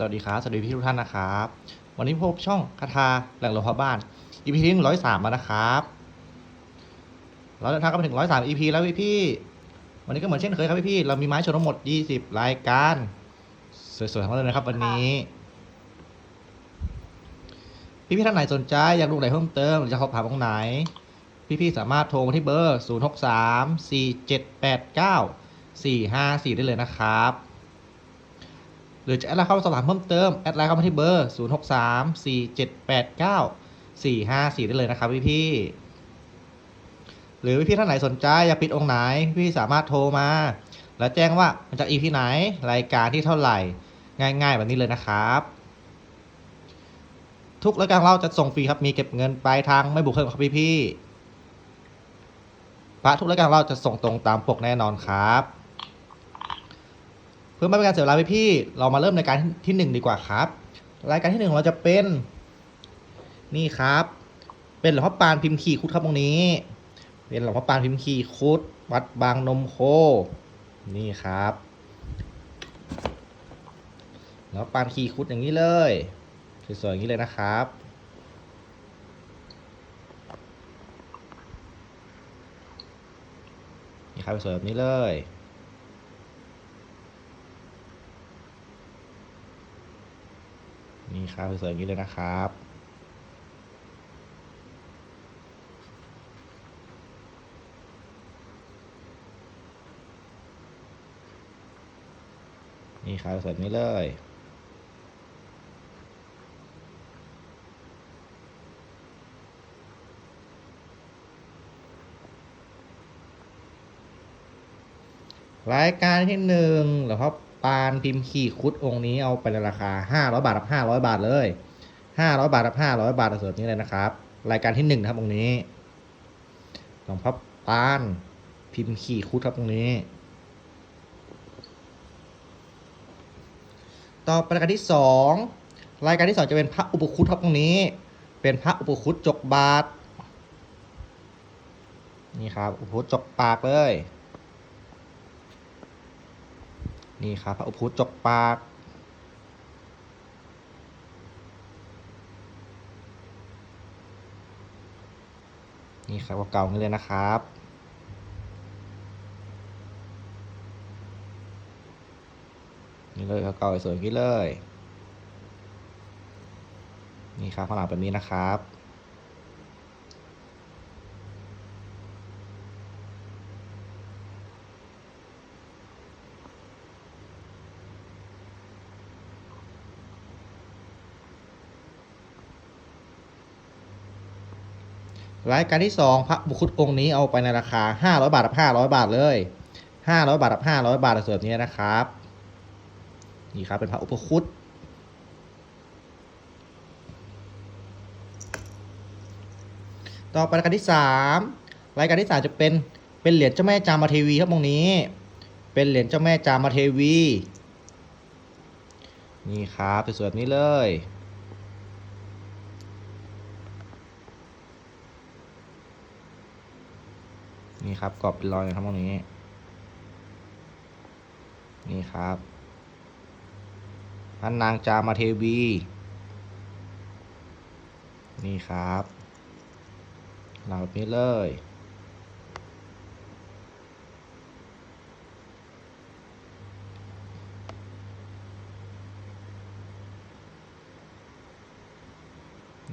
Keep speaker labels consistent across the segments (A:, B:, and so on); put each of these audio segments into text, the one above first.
A: สวัสดีครับ สวัสดีพี่ทุกท่านนะครับ วันนี้พบช่องคาถาแหล่งหลวงพ่อบ้าน EP ที่หนึ่งร้อยสามแล้วนะครับ เราเดินทางกันมาถึงร้อยสาม EP แล้วพี่พี่ๆวันนี้ก็เหมือนเช่นเคยครับพี่พี่ๆเรามีไม้ชนทั้งหมดยี่สิบรายการ สวยๆทั้งนั้นเลยนะครับ วันนี้ พี่พี่ๆท่านไหนสนใจอยากดูไหนเพิ่มเติมหรือจะสอบถามตรงไหน พี่พี่ๆสามารถโทรมาที่เบอร์0 6 3 4 7 8 9 4 5 4ได้เลยนะครับ หรือจะแอดไลน์เข้ามาสอบถามเพิ่มเติม แอดไลน์เข้ามาที่เบอร์ 0 6 3 4 7 8 9 4 5 4 ได้เลยนะครับพี่พี่หรือพี่ท่านไหนสนใจอยากปิดองค์ไหน พี่สามารถโทรมา แล้วแจ้งว่ามันจากอีพีไหนรายการที่เท่าไหร่ ง่ายๆแบบนี้เลยนะครับ ทุกรายการของเราจะส่งฟรีครับมีเก็บเงินปลายทางไม่บุกเพิ่มครับพี่ๆพระทุกรายการของเราจะส่งตรงตามปกแน่นอนครับ เพื่อไม่เป็นการเสียเวลาพี่ เรามาเริ่มรายการที่หนึ่งดีกว่าครับ รายการที่หนึ่งของเราจะเป็นนี่ครับ เป็นหลวงพ่อปานพิมพ์ขี่คุดครับตรงนี้ เป็นหลวงพ่อปานพิมพ์ขี่คุด วัดบางนมโค นี่ครับหลวงพ่อปานขี่คุดอย่างนี้เลยสวยๆอย่างนี้เลยนะครับนี่ครับสวยแบบนี้เลย นี่ครับสวยๆอย่างนี้เลยนะครับ นี่ครับสวยแบบนี้เลยรายการที่หนึ่งหลวงพ่อ ปานพิมพ์ขี่คุดองค์นี้เอาไปในราคาห้าร้อยบาทกับห้าร้อยบาทเลยห้าร้อยบาทกับห้าร้อยบาทส่วนนี้เลยนะครับ รายการที่หนึ่งนะครับองค์นี้หลวงพ่อปานพิมพ์ขี่คุดครับองค์นี้ ต่อไปรายการที่สองรายการที่สองจะเป็นพระอุปคุตครับตรงนี้ เป็นพระอุปคุตจกบาทนี่ครับอุปคุตจกปากเลย นี่ครับพระอุปคุจกปาก นี่ครับเก่าๆนี่เลยนะครับนี่เลยเก่าๆสวยๆอย่างนี้เลย นี่ครับข้างหลังแบบนี้นะครับ รายการที่สองพระบุคุตองค์นี้เอาไปในราคาห้าร้อยบาทกับห้าร้อยบาทเลยห้าร้อยบาทกับห้าร้อยบาทส่วนนี้นะครับ นี่ครับเป็นพระอุปคุตต่อไปรายการที่สามรายการที่สามจะเป็นเป็นเหรียญเจ้าแม่จามาเทวีครับตรงนี้ เป็นเหรียญเจ้าแม่จามาเทวี นี่ครับสวยๆนี้เลย นี่ครับกรอบเป็นรอยนะครับตรงนี้ นี่ครับพระนางจามาเทวี นี่ครับหลังแบบนี้เลย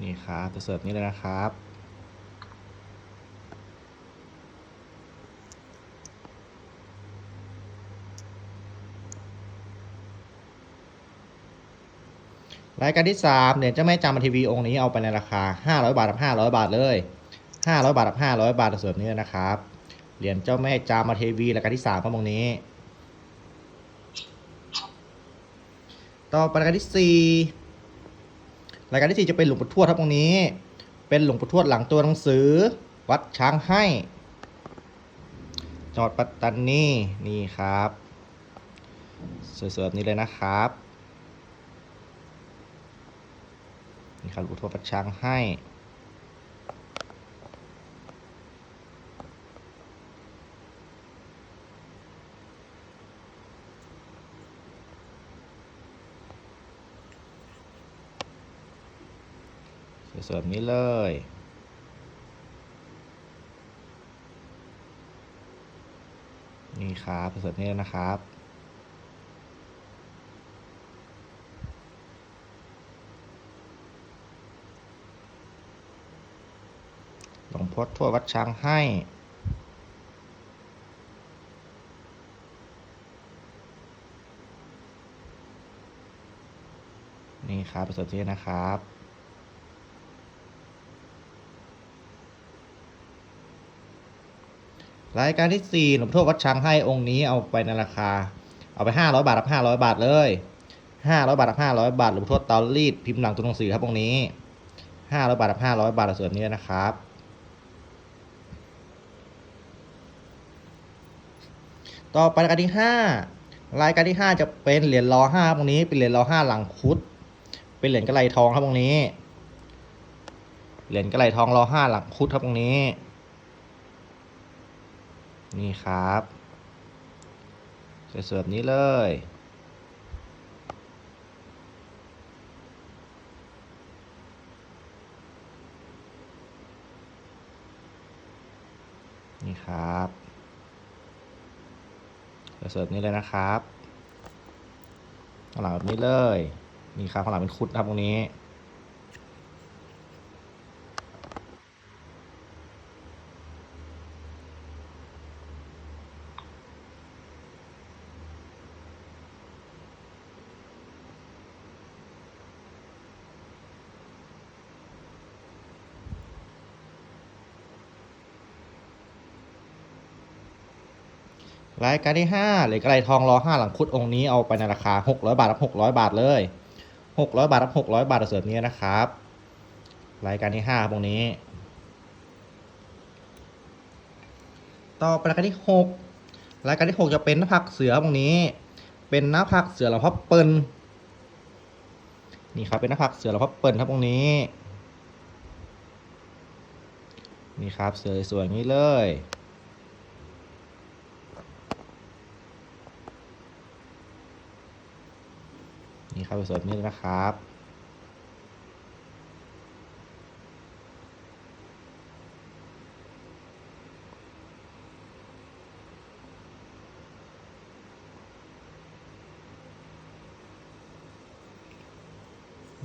A: นี่ครับจะเสิร์ฟนี้เลยนะครับ รายการที่สามเหรียญเจ้าแม่จามาทีวีองค์นี้เอาไปในราคาห้าร้อยบาทกับห้าร้อยบาทเลยห้าร้อยบาทกับห้าร้อยบาทส่วนนี้นะครับเหรียญเจ้าแม่จามาเทวีรายการที่สามครับองค์นี้ ต่อไปรายการที่สี่รายการที่สี่จะเป็นหลวงปู่ทวดครับองค์นี้ เป็นหลวงปู่ทวดหลังตัวหนังสือ วัดช้างให้จังหวัดปัตตานีนี่ครับ สวยๆแบบนี้เลยนะครับ มีการอุทธประชังให้เสวยๆนี้เลยนี่ครับเสร็จนี้นะครับ หลวงพ่อทั่ววัดช้างให้ นี่ครับเป็นส่วนที่นะครับรายการที่ 4 หลวงพ่อทั่ววัดช้างให้องค์นี้เอาไปในราคา เอาไป 500 บาทรับ500 บาทเลย 500 บาทรับ500 บาทหลวงพ่อทั่วเตารีดพิมพ์หลังตัวหนังสือครับองค์นี้ 500 บาทรับ500 บาทส่วนนี้นะครับ ต่อไปรายการที่ห้ารายการที่ห้าจะเป็นเหรียญรอห้าตรงนี้ เป็นเหรียญรอห้าหลังคุด เป็นเหรียญกระไรทองครับตรงนี้ เหรียญกระไรทองรอห้าหลังคุดครับตรงนี้ นี่ครับสวยๆแบบนี้เลยนี่ครับ สวยๆแบบนี้เลยนะครับข้างหลังแบบนี้เลย มีครับข้างหลังเป็นคุดนะครับตรงนี้ รายการที่ห้าเหล็กอะไรทองรอห้าหลังคุดองค์นี้เอาไปในราคาหกร้อยบาทรับหกร้อยบาทเลยหกร้อยบาทรับหกร้อยบาทเสิร์ฟนี้นะครับ รายการที่ห้าตรงนี้ ต่อไปรายการที่หกรายการที่หกจะเป็นหน้าผักเสือตรงนี้ เป็นหน้าผักเสือหลวงพ่อเปิลนี่ครับเป็นหน้าผักเสือหลวงพ่อเปิลครับตรงนี้นี่ครับเสือสวยๆอย่างนี้เลย นี่ครับสวยๆนี้นะครับ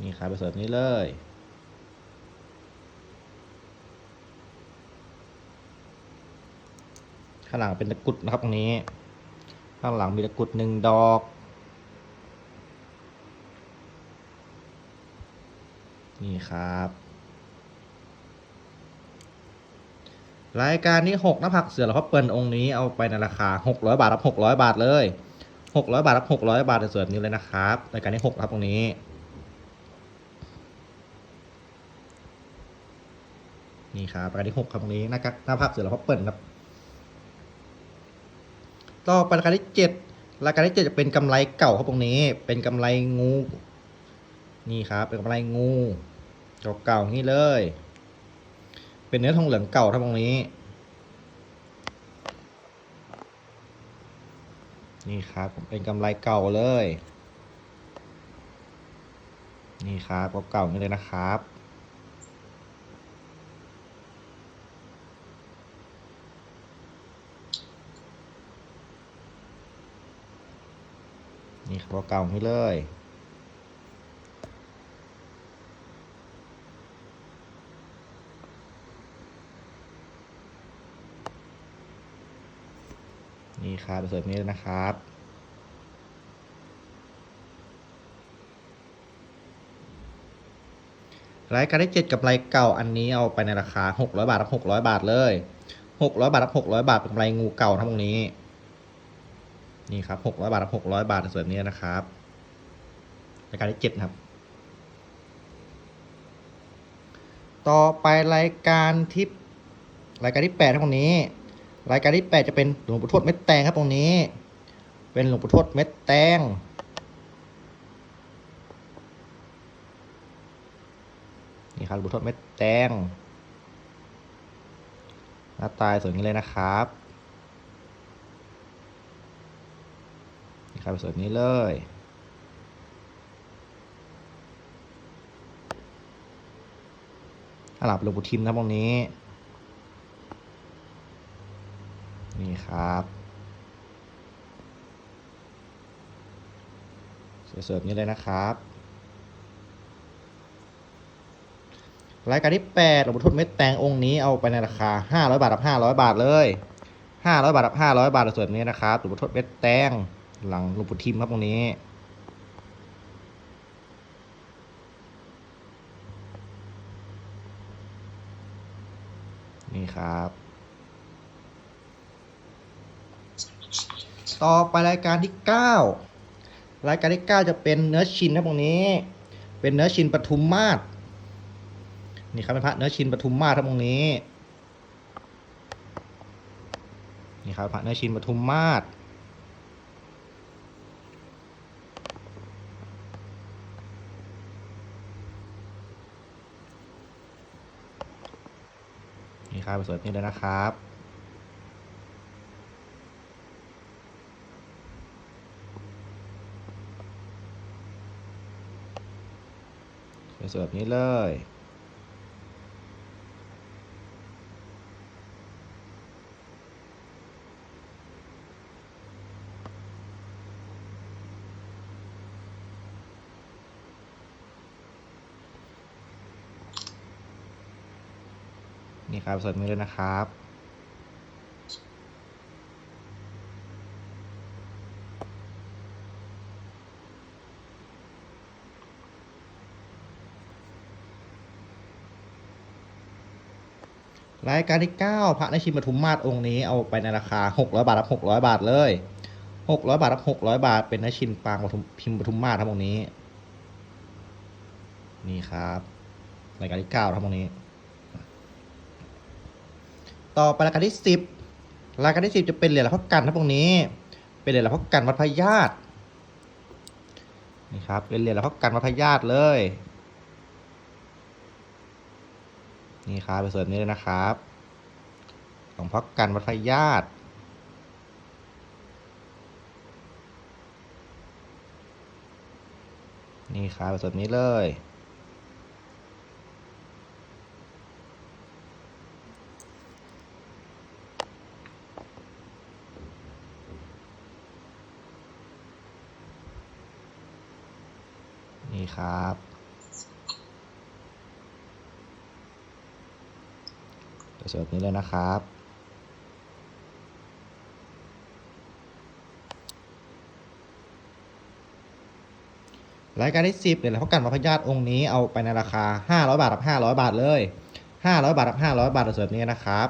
A: นี่ครับสวยๆนี้เลย ข้างหลังเป็นตะกุดนะครับตรงนี้ ข้างหลังมีตะกุดหนึ่งดอก ครับ รายการที่6น้าผักเสือหลวงพ่อเปิลองค์นี้เอาไปในราคา 600 บาทรับ 600 บาทเลย 600 บาทรับ 600 บาทในส่วนนี้เลยนะครับ รายการที่6ครับตรงนี้นี่ครับรายการที่6ครับตรงนี้หน้ากักหน้าผักเสือหลวงพ่อเปิลครับ ต่อไปรายการที่7รายการที่7จะเป็นกำไรเก่าครับตรงนี้ เป็นกำไรงู นี่ครับ เป็นกำไรงู เก่าๆนี่เลย เป็นเนื้อทองเหลืองเก่าทั้งตรงนี้ นี่ครับเป็นกำไรเก่าเลย นี่ครับเก่าๆนี่เลยนะครับนี่ครับเก่าๆนี่เลย นี่ครับเส่วนนี้เลยนะครับรายการที่7กับรายเก่าอันนี้เอาไปในราคา 600 บาทรับ600 บาทเลย 600 บาทรับ600 บาทเป็นกำไรงูเก่าทั้งตรงนี้ นี่ครับ 600 บาทรับ600 บาทในส่วนนี้นะครับรายการที่7ครับ ต่อไปรายการที่รายการที่8ทั้งตรงนี้ รายการที่ 8 จะเป็นหลวงปู่ทวดเม็ดแตงครับตรงนี้ เป็นหลวงปู่ทวดเม็ดแตงนี่ครับหลวงปู่ทวดเม็ดแตงหน้าตาสวยอย่างนี้เลยนะครับนี่ครับสวยนี้เลยนหลับหลวงปู่ทิมนะตรงนี้ นี่ ครับเสิร์ฟนี้เลยนะครับรายการที่8หลวงปู่ทวดเม็ดแตงองค์นี้เอาไปในราคา 500 บาทกับ500 บาทเลย 500 บาทกับ500 บาทส่วนนี้นะครับหลวงปู่ทวดเม็ดแตงหลังหลวงปู่ทิมครับตรงนี้นี่ครับ ต่อไปรายการที่ 9 รายการที่ 9 จะเป็นเนื้อชินครับตรงนี้ เป็นเนื้อชินปทุมมาศนี่ครับเป็นพระเนื้อชินปทุมมาศครับตรงนี้นี่ครับพระเนื้อชินปทุมมาศนี่ครับสวยนี่เลยนะครับ สวยแบบนี้เลยนี่ครับสวยๆแบบนี้เลยนะครับ รายการที่ 9 พระนชินปทุมมาศองค์นี้เอาไปในราคา 600 บาทรับ 600 บาทเลย 600 บาทรับ 600 บาท เป็นนชินปางปทุมพิมพ์ปทุมมาศทั้งองค์นี้ นี่ครับรายการที่9ทั้งองค์นี้ ต่อไปรายการที่ 10 รายการที่ 10 จะเป็นเหรียญหลวงพ่อกันทั้งองค์นี้ เป็นเหรียญหลวงพ่อกันวัดพระญาตินี่ครับเป็นเหรียญหลวงพ่อกันวัดพระญาติเลย นี่ครับเป็นส่วนนี้เลยนะครับหลวงพ่อกันวัดพระญาตินี่ครับเป็นส่วนนี้เลย นี่ครับ เป็นส่วนนี้เลยนะครับ รายการที่ 10เนี่ยแหละเพรากันมาพยาธิองค์นี้เอาไปในราคา 500 บาทกับ 500 บาทเลย 500 บาทกับ 500 บาทส่วนนี้นะครับ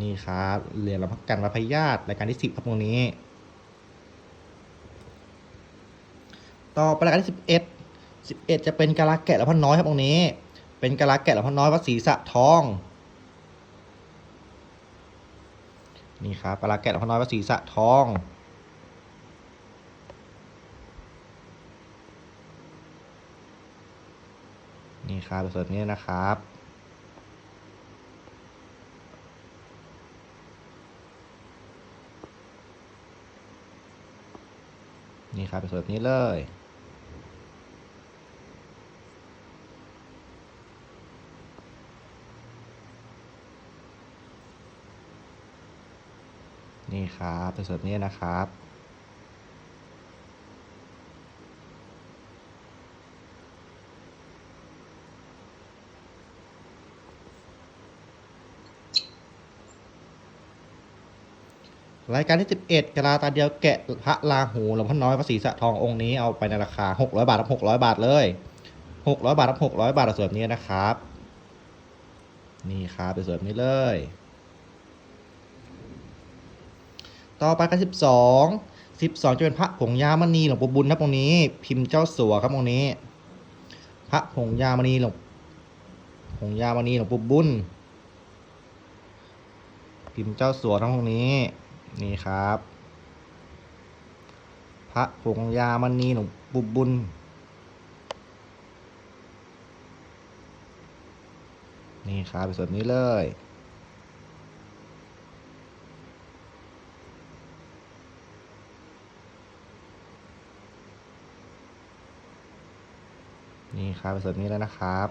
A: นี่ครับเหรียญรับกันวัดพยาธิรายการที่ 10ครับตรงนี้ ต่อไปรายการที่ 11 11 จะเป็นกะลาแกะและพ่อน้อยครับตรงนี้ เป็นกะลาแกะและพ่อน้อยวัดศรีสะทองนี่ครับกะลาแกะและพ่อน้อยวัดศรีสะทองนี่ครับเป็นส่วนนี้นะครับนี่ครับเป็นส่วนนี้เลย นี่ครับเป็นส่วนนี้นะครับ รายการที่ 11กะลาตาเดียวแกะพระลาหูหลวงพ่อน้อยพระศรีสะทององค์นี้เอาไปในราคา 600 บาทรับ600 บาทเลย 600 บาทรับ600 บาทส่วนนี้นะครับ นี่ครับเป็นส่วนนี้เลย ต่อไปกัน12 12จะเป็นพระผงยามณีหลวงปู่บุญครับตรงนี้ พิมพ์เจ้าสัวครับตรงนี้ พระผงยามณีหลวงผงยามณีหลวงปู่บุญ พิมพ์เจ้าสัวทั้งตรงนี้ นี่ครับ พระผงยามณีหลวงปู่บุญนี่ครับเป็นส่วนนี้เลย นี่ครับเป็นส่วนนี้แล้วนะครับ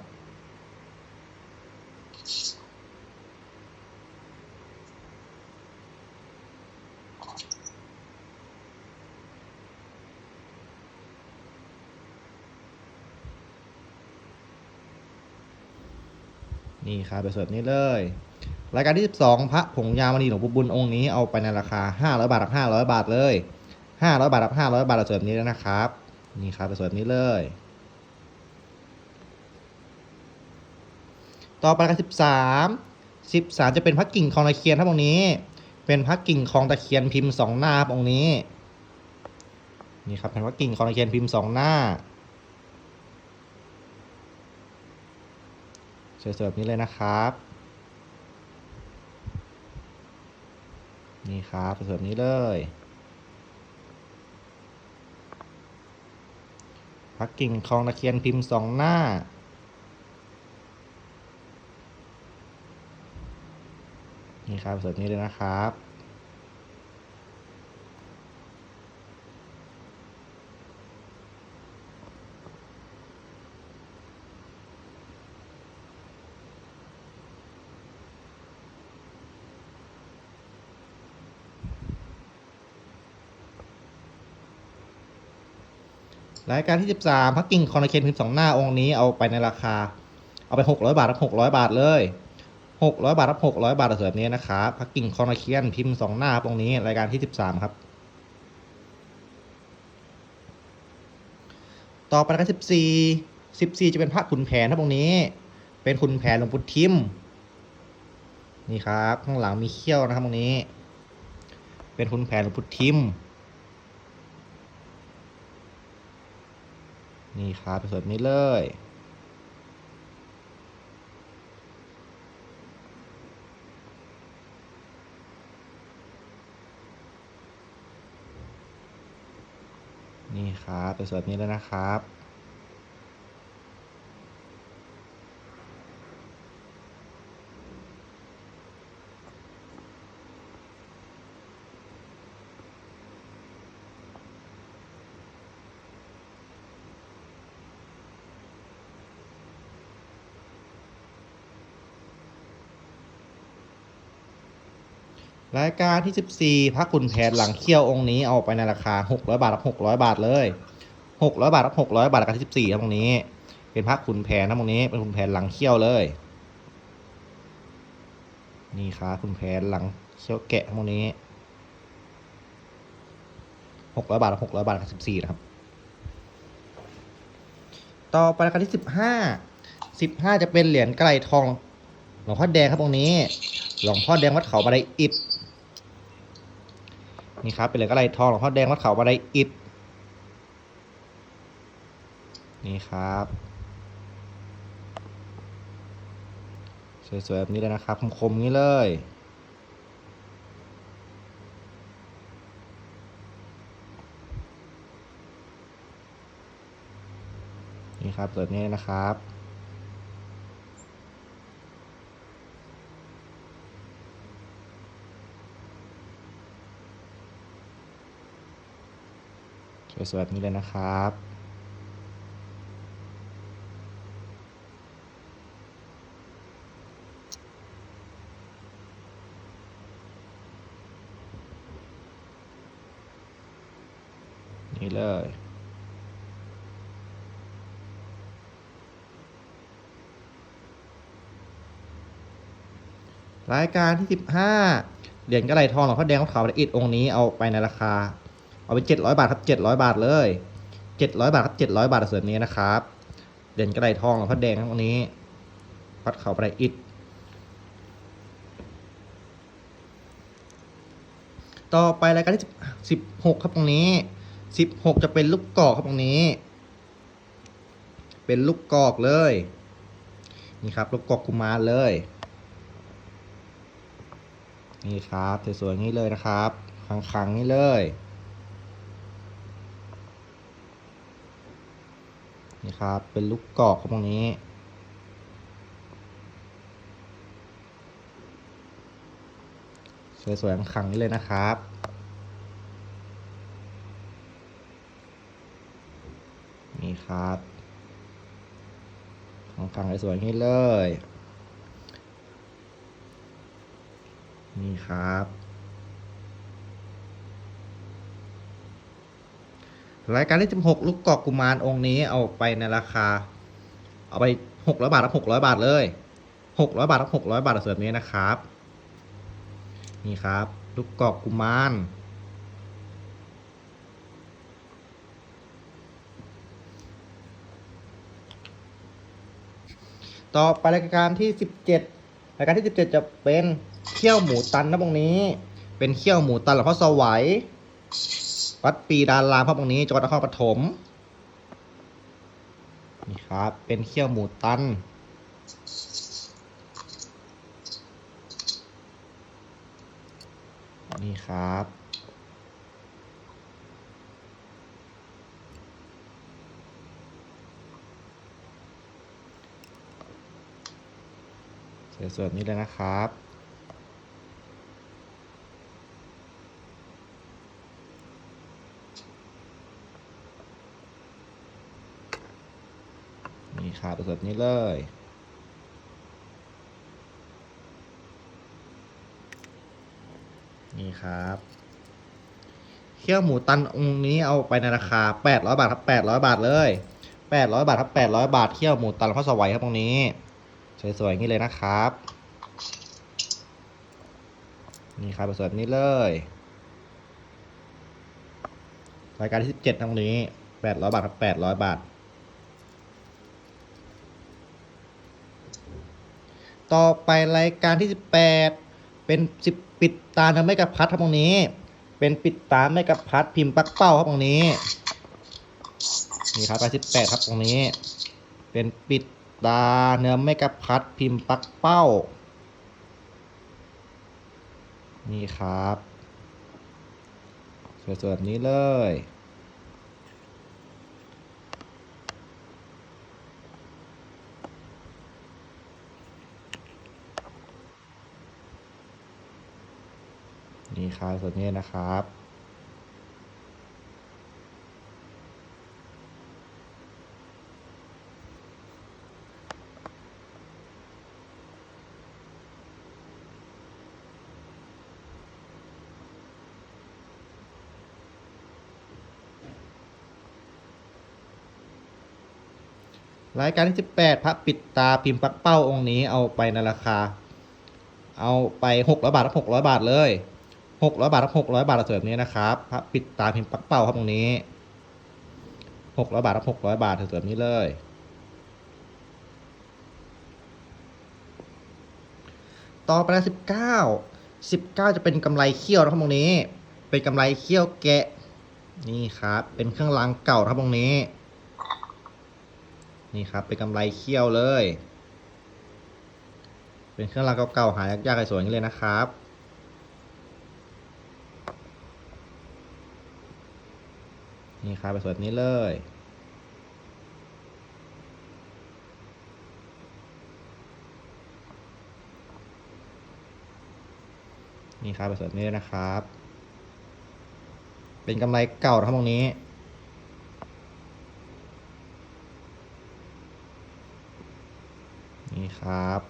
A: นี่ครับเป็นส่วนนี้เลยรายการที่ 12 พระผงยามณีหลวงปู่บุญองค์นี้เอาไปในราคา 500 บาทรับ500 บาทเลย 500 บาทรับ500 บาทเราเสรินี้แล้วนะครับ นี่ครับเป็นส่วนนี้เลย ต่อไปรายการ13 13จะเป็นพระกิ่งคองตะเคียนครับองค์นี้ เป็นพระกิ่งคองตะเคียนพิมพ์สองหน้าครับองค์นี้ นี่ครับเป็นพระกิ่งคองตะเคียนพิมพ์สองหน้าเสิร์ฟแบบนี้เลยนะครับ นี่ครับเสิร์ฟแบบนี้เลยพักกิ่งคลองตะเคียนพิมพ์สองหน้า นี่ครับเสิร์ฟนี้เลยนะครับรายการที่ 13พักกิ่งคอนเคนพิมพ์สองหน้าองค์นี้เอาไปในราคา เอาไป 600 บาทรับ600 บาทเลย 600 บาท รับ 600 บาทเสิร์ฟนี้นะครับพักกิ่งคอนเคนพิมพ์สองหน้าตรงนี้ รายการที่ 13 ครับ ต่อไปรายการ14 14 จะเป็นพระขุนแผนครับตรงนี้ เป็นขุนแผนหลวงปู่ทิม นี่ครับ ข้างหลังมีเขี้ยวนะครับตรงนี้ เป็นขุนแผนหลวงปู่ทิม นี่ครับเสิร์ฟนี้เลย นี่ครับไปเสิร์ฟนี้แล้วนะครับ รายการที่ 14พระขุนแผนหลังเขี้ยวองค์นี้เอาไปในราคา 600 บาทรับ600 บาทเลย 600 บาทรับ600 บาทรายการที่14ครับตรงนี้ เป็นพระขุนแผนนะตรงนี้ เป็นขุนแผนหลังเขี้ยวเลย นี่ครับขุนแผนหลังเขี้ยวแกะตรงนี้600 บาทรับ600 บาทรายการ14นะครับ ต่อไปรายการที่ 15 15 จะเป็นเหรียญไกรทองหลวงพ่อแดงครับตรงนี้ หลวงพ่อแดงวัดเขาบันไดอิฐ นี่ครับเป็นเหรียกระไรทองหลวงพ่อแดงวัดเขาบันไดอิฐนี่ครับสวยๆแบบนี้เลยนะครับคมๆนี้เลยนี่ครับแบบนี้นะครับ สวยๆแบบนี้เลยนะครับนี่เลย รายการที่ 15 เหรียญกระไรทองหลวงพ่อแดงวัดเขาละอียดองค์นี้เอาไปในราคา เอาไปเจ็ดร้อยบาทครับเจ็ดร้อยบาทเลยเจ็ดร้อยบาทครับเจ็ดร้อยบาทส่วนนี้นะครับ เด่นกระไดทองหลวงพ่อแดงครับตรงนี้วัดเขาประอิฐต่อไปรายการที่สิบหกครับตรงนี้สิบหกจะเป็นลูกกอกครับตรงนี้ เป็นลูกกอกเลยนี่ครับลูกกอกกุมารเลย นี่ครับสวยๆอย่างนี้เลยนะครับขังๆนี่เลย ครับ เป็นลูกกอกครับตรงนี้ สวยๆขังนี่เลยนะครับ นี่ครับของขังสวยๆนี่เลย นี่ครับ รายการที่ 16 ลูกกอกกุมารองค์นี้เอาไปในราคา เอาไป 600 บาทรับ600 บาทเลยหกร้อยบาทรับหกร้อยบาทสวยๆแบบนี้นะครับ นี่ครับ ลูกกอกกุมารต่อไปรายการที่สิบเจ็ดรายการที่สิบเจ็ดจะเป็นเขี้ยวหมูตันนะตรงนี้ เป็นเขี้ยวหมูตันหลวงพ่อสวัย วัดปีดารามครับตรงนี้จังหวัดนครปฐมนี่ครับ เป็นเขี้ยวหมูตัน นี่ครับ สวยๆนี้เลยนะครับ นี่ครับสวยๆนี้เลย นี่ครับ เคี่ยวหมูตันองค์นี้เอาไปในราคา 800 บาทครับ 800 บาทเลย 800 บาทครับ 800 บาท เคี่ยวหมูตันหลวงพ่อสวัยครับตรงนี้ สวยๆอย่างนี้เลยนะครับ นี่ครับสวยๆนี้เลยรายการที่ 17ตรงนี้ 800 บาทครับ 800 บาท ต่อไปรายการที่ 18 เป็นสิบปิดตาเนื้อไม่กระพัดครับตรงนี้ เป็นปิดตาไม่กระพัดพิมพ์ปักเป้าครับตรงนี้นี่ครับรายที่18ครับตรงนี้ เป็นปิดตาเนื้อไม่กระพัดพิมพ์ปักเป้า นี่ครับสวยๆแบบนี้เลย นี่ ครับส่วนนี้นะครับรายการที่ 18 พระปิดตาพิมพ์ปักเป้าองค์นี้เอาไปในราคา เอาไป600บาทครับ600บาทเลย 600 บาทครับ600 บาทเสิร์ฟนี้นะครับพระปิดตาพิมพ์ปักเป้าครับตรงนี้ 600 บาทครับ600 บาทเสิร์ฟนี้เลยต่อไปนะ19 19จะเป็นกำไรเขี้ยวนะครับตรงนี้ เป็นกำไรเขี้ยวแกะ นี่ครับ เป็นเครื่องรางเก่าครับตรงนี้ นี่ครับ เป็นกำไรเขี้ยวเลย เป็นเครื่องรางเก่าๆหายากๆสวยๆอย่างนี้เลยนะครับ นี่ครับเป็นสวยแบบนี้เลย นี่ครับเป็นสวยแบบนี้เลยนะครับ เป็นกำไรเก่าครับตรงนี้นี่ครับ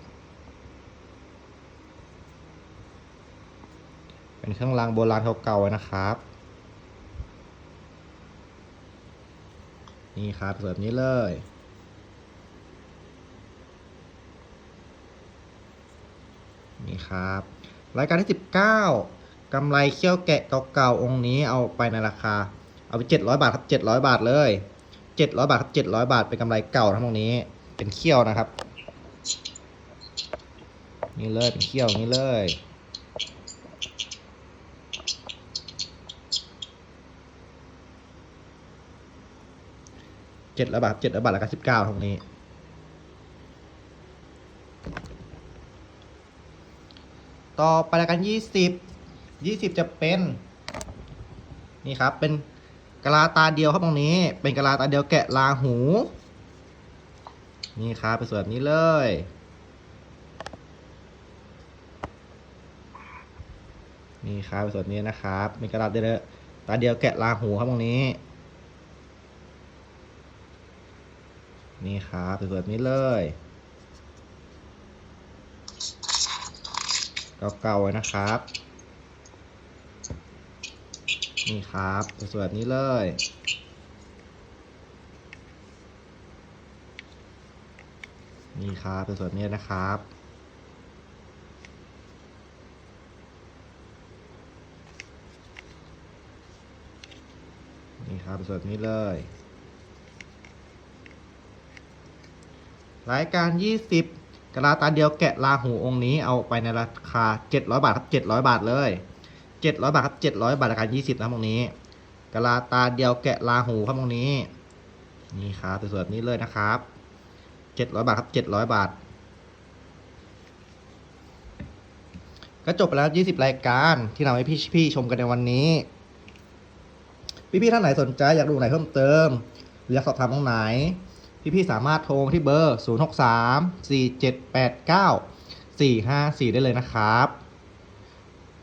A: เป็นเครื่องรางโบราณเก่าๆนะครับ นี่ครับแบบนี้เลย นี่ครับ รายการที่ 19กำไรเขี้ยวแกะเก่าๆองค์นี้เอาไปในราคา เอาไป 700 บาทครับ700 บาทเลย 700 บาทครับ700 บาทเป็นกำไรเก่าทั้งตรงนี้ เป็นเขี้ยวนะครับ นี่เลยเป็นเขี้ยวนี้เลย เจ็ดร้อยบาทเจ็ดร้อยบาทแล้วก็สิบเก้าตรงนี้ ต่อไปรายการยี่สิบยี่สิบจะเป็น นี่ครับ เป็นกะลาตาเดียวครับตรงนี้ เป็นกะลาตาเดียวแกะลาหู นี่ครับเป็นส่วนนี้เลยนี่ครับส่วนนี้นะครับมีกระดาษเดียวตาเดียวแกะลาหูครับตรงนี้ นี่ครับสวยๆนี้เลย เก่าๆนะครับ นี่ครับสวยๆนี้เลยนี่ครับเป็นส่วนนี้นะครับ นี่ครับเป็นส่วนนี้เลย รายการ 20กระลาตาเดียวแกะลาหูองค์นี้เอาไปในราคา 700 บาทครับ700 บาทเลย 700 บาทครับ700 บาทรายการ20นะครับองนี้กระลาตาเดียวแกะลาหูครับองนี้ นี่ครับสวยๆแบบนี้เลยนะครับ 700 บาทครับ700 บาทก็จบไปแล้ว 20 รายการที่นำให้พี่พี่ๆชมกันในวันนี้ พี่ๆท่านไหนสนใจอยากดูไหนเพิ่มเติม หรืออยากสอบถามตรงไหน พี่ๆสามารถโทรมาที่เบอร์ 0 6 3 4 7 8 9 4 5 4 ได้เลยนะครับ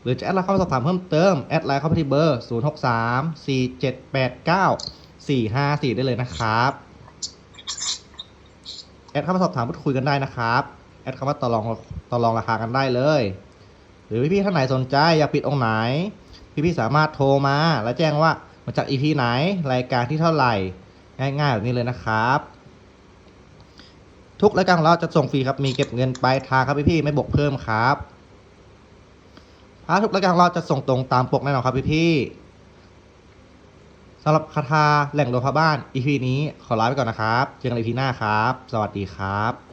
A: หรือจะแอดไลน์เข้ามาสอบถามเพิ่มเติม แอดไลน์เข้าไปที่เบอร์ 0 6 3 4 7 8 9 4 5 4 ได้เลยนะครับ แอดเข้ามาสอบถามพูดคุยกันได้นะครับ แอดเข้ามาต่อรองต่อรองราคากันได้เลย หรือพี่ๆท่านไหนสนใจอยากปิดองค์ไหน พี่ๆสามารถโทรมา แล้วแจ้งว่ามาจากอีพีไหนรายการที่เท่าไหร่ ง่ายๆแบบนี้เลยนะครับ ทุกรายการของเราจะส่งฟรีครับ มีเก็บเงินปลายทางครับพี่ๆไม่บวกเพิ่มครับพระทุกรายการของเราจะส่งตรงตามปกแน่นอนครับพี่ๆสำหรับคาถาแหล่งรวมพระบ้าน EP นี้ขอลาไปก่อนนะครับ เจอกัน EP หน้าครับ สวัสดีครับ